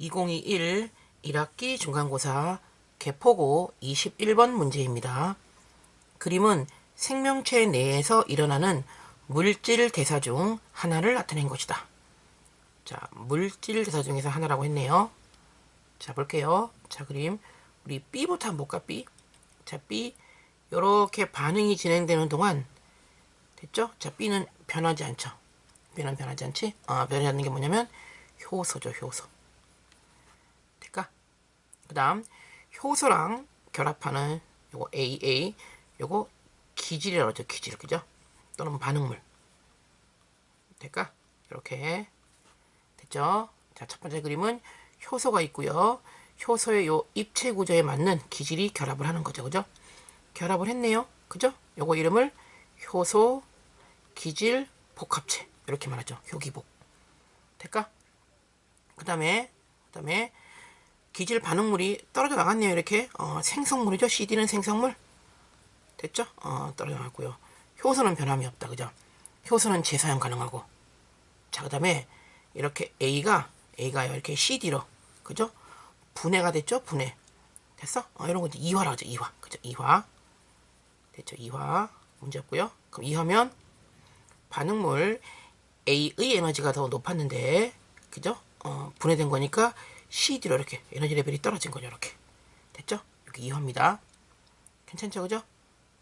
2021 1학기 중간고사 개포고 21번 문제입니다. 그림은 생명체 내에서 일어나는 물질 대사 중 하나를 나타낸 것이다. 자, 물질 대사 중에서 하나라고 했네요. 자, 볼게요. 자, 그림. 우리 B부터 한번 볼까, B? 자, B. 요렇게 반응이 진행되는 동안, 됐죠? 자, B는 변하지 않죠. B는 변하지 않지? 아, 변하지 않는 게 뭐냐면, 효소죠, 효소. 그 다음, 효소랑 결합하는 요거 AA, 요거 기질이라고 하죠, 기질. 그죠? 또는 반응물. 될까? 이렇게. 됐죠? 자, 첫 번째 그림은 효소가 있고요. 효소의 요 입체 구조에 맞는 기질이 결합을 하는 거죠. 그죠? 결합을 했네요. 그죠? 요거 이름을 효소 기질 복합체 이렇게 말하죠. 효기복. 될까? 그 다음에 그 다음에 기질 반응물이 떨어져 나갔네요. 이렇게 어, 생성물이죠. CD는 생성물. 됐죠? 어, 떨어져 나갔고요. 효소는 변함이 없다. 그죠? 효소는 재사용 가능하고. 자, 그 다음에 이렇게 A가 A가요. 이렇게 CD로 그죠? 분해가 됐죠? 분해. 됐어? 어, 이런 거 이제 이화라고 하죠. 이화. 그죠? 이화. 됐죠? 이화. 문제 없고요. 그럼 이화면 반응물 A의 에너지가 더 높았는데 그죠? 어, 분해된 거니까 CD로 이렇게 에너지 레벨이 떨어진 거죠. 이렇게. 됐죠? 여기 이화입니다. 괜찮죠? 그죠?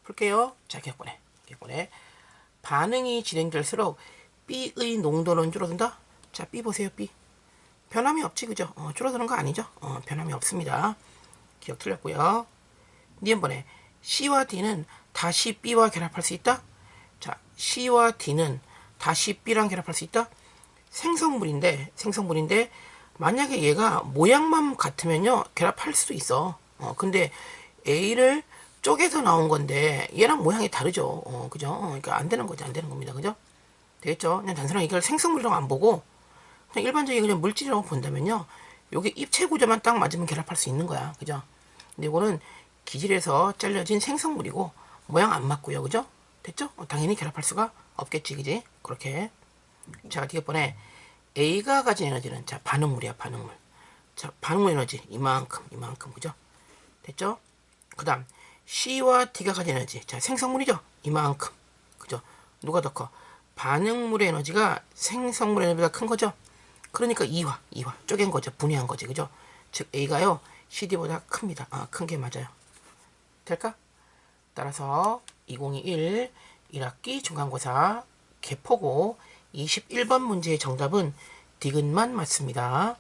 풀게요. 자, 기억보내. 기억보내. 반응이 진행될수록 B의 농도는 줄어든다? 자, B 보세요, B. 변함이 없지, 그죠? 어, 줄어드는 거 아니죠? 어, 변함이 없습니다. 기억 틀렸고요. 니은번에 C와 D는 다시 B와 결합할 수 있다? 자, C와 D는 다시 B랑 결합할 수 있다? 생성물인데, 생성물인데, 만약에 얘가 모양만 같으면요, 결합할 수도 있어. 어, 근데 A를 쪼개서 나온 건데, 얘랑 모양이 다르죠. 어, 그죠? 어, 그러니까 안 되는 거지, 안 되는 겁니다. 그죠? 되겠죠? 그냥 단순하게 이걸 생성물이라고 안 보고, 그냥 일반적인 그냥 물질이라고 본다면요. 요게 입체 구조만 딱 맞으면 결합할 수 있는 거야. 그죠? 근데 이거는 기질에서 잘려진 생성물이고 모양 안 맞고요. 그죠? 됐죠? 어, 당연히 결합할 수가 없겠지. 그지? 그렇게. 자, 뒤에 번에 A가 가진 에너지는 자, 반응물이야, 반응물. 자, 반응물 에너지 이만큼, 이만큼. 그죠? 됐죠? 그 다음 C와 D가 가진 에너지. 자, 생성물이죠? 이만큼. 그죠? 누가 더 커? 반응물의 에너지가 생성물 에너지보다 큰 거죠? 그러니까 이화, 이화 쪼갠 거죠. 분해한 거지. 그죠? 즉 A가요. CD보다 큽니다. 아, 큰 게 맞아요. 될까? 따라서 2021 1학기 중간고사 개포고 21번 문제의 정답은 디귿만 맞습니다.